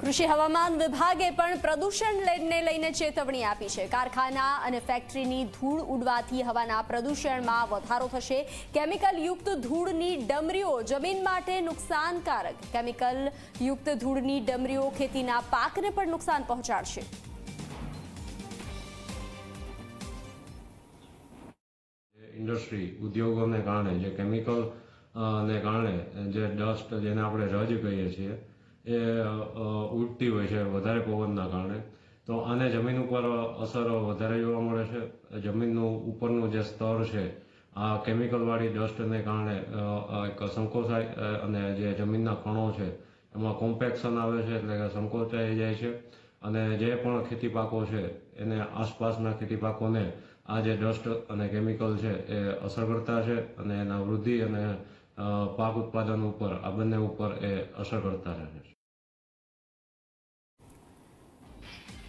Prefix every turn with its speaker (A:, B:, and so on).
A: કૃષિ હવામાન વિભાગે પણ પ્રદૂષણને લઈને ચેતવણી આપી છે. કારખાના અને ફેક્ટરીની ધૂળ ઉડવાથી હવાના પ્રદૂષણમાં વધારો થશે. કેમિકલ યુક્ત ધૂળની ડમરીઓ જમીન માટે નુકસાનકારક. કેમિકલ યુક્ત ધૂળની ડમરીઓ ખેતીના પાકને પણ નુકસાન પહોંચાડશે.
B: ઇન્ડસ્ટ્રી ઉદ્યોગોને કારણે, જે કેમિકલ ને કારણે, જે ડસ્ટ જેને આપણે રજ કહીએ છીએ એ ઉડતી હોય છે, વધારે પવનના કારણે. તો આને જમીન ઉપર અસર વધારે જોવા મળે છે. જમીનનું ઉપરનું જે સ્તર છે, આ કેમિકલવાળી ડસ્ટને કારણે એક સંકોચાય અને જે જમીનના કણો છે, એમાં કોમ્પેક્શન આવે છે એટલે કે સંકોચાઈ જાય છે. અને જે પણ ખેતી પાકો છે, એને આસપાસના ખેતી પાકોને આ જે ડસ્ટ અને કેમિકલ છે, એ અસર કરતા છે અને એના વૃદ્ધિ અને પાક ઉત્પાદન ઉપર આ બંને ઉપર એ અસર કરતા રહે છે.